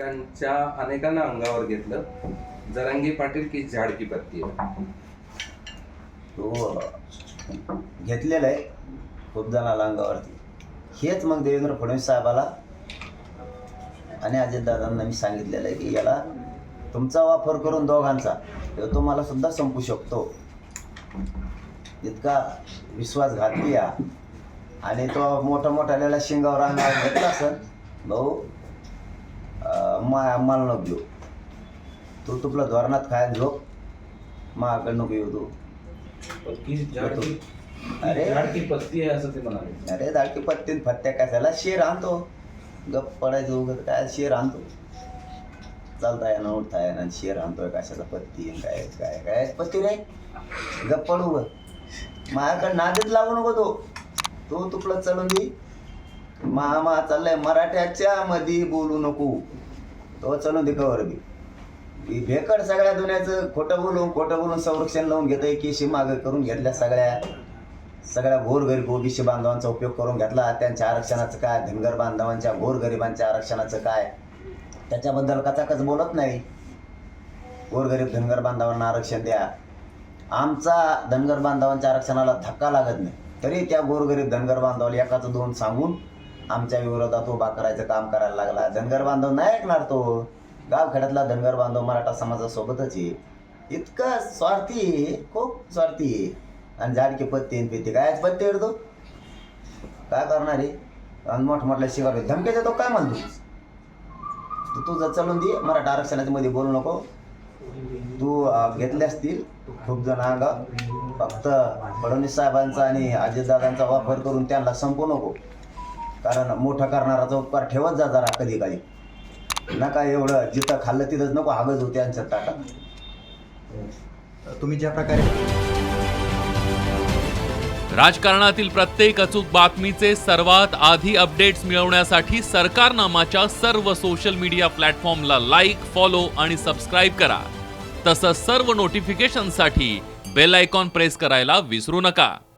अनेकांच्या अनेकांना अंगावर घेतलं. जरांगी पाटील की झाडकी पत्ती? तो घेतलेला आहे खूप जणाला अंगावरती. हेच मग देवेंद्र फडणवीस साहेबाला आणि अजितदादांना मी सांगितलेलं आहे की याला तुमचा वापर करून दोघांचा तो तुम्हाला सुद्धा संपू शकतो. इतका विश्वासघाती या. आणि तो मोठा मोठ्याला शिंगावर अंगावर घेतला असेल. भाऊ मा मला नको घेऊ. तू तुपला धोरणात खायला झोप. माझ्याकडे नको येऊ तू. अरे. झाडकी पत्ती आहे असं ते म्हणाले. अरे दाडकी पत्तीन फत्त्या कशाला? शेर आणतो. गप पडायचं उगत काय? शेर आणतो. चालता येणं उठता येणं शेर आणतोय कशाचा पत्ती आणि काय काय काय? पत्ती नाही. गप पड उग माझ्याकडे नादीत लागू नको तो. तो तुपलं चलून दे. मामा चाललाय मराठ्याच्या मध्ये बोलू नको. तो चलून दे कवर बी. ही भेकड सगळ्या दुनियाचं खोटं बोलून खोटं बोलून संरक्षण लावून घेतोय केशी मागे करून घेतल्या सगळ्या. सगळ्या गोरगरीब ओबीसी बांधवांचा उपयोग करून घेतला. त्यांच्या आरक्षणाचं काय? धनगर बांधवांच्या गोरगरिबांच्या आरक्षणाचं काय? त्याच्याबद्दल कचाकच बोलत नाही. गोरगरीब धनगर बांधवांना आरक्षण द्या. आमचा धनगर बांधवांच्या आरक्षणाला धक्का लागत नाही. तरी त्या गोरगरीब धनगर बांधवाला एकाचं दोन सांगून आमच्या विरोधात उभा करायचं काम करायला लागला. धनगर बांधव नाही ऐकणार तो. गावखेड्यातला धनगर बांधव मराठा समाजासोबतच आहे. इतका स्वार्थी खूप स्वार्थी आणि झाडकी पत्ती आणि पित्ती. काय पत्ते तो काय करणार आहे? आणि मोठमोठल्या शिवार धमके देतो काय म्हणतो? तू तुझं चलून दे. मराठा आरक्षणाच्या मध्ये बोलू नको. तू घेतले असतील खूप जण अंगा फक्त फडणवीस साहेबांचा आणि अजितदादांचा वापर करून त्यांना संपू नको. कारण मोठा करणाराचा उपकार ठेवत जा जरा कधी काही नका एवढं जिथं खाल्लं तिथंच नको हागज होते त्यांच्या ताटात तुम्ही ज्या प्रकारे राजकारणातील प्रत्येक अचूक बातमीचे सर्वात आधी अपडेट्स मिळवण्यासाठी सरकारनामाच्या सर्व सोशल मीडिया प्लॅटफॉर्मला लाईक फॉलो आणि सबस्क्राईब करा. तसंच सर्व नोटिफिकेशनसाठी बेल आयकॉन प्रेस करायला विसरू नका.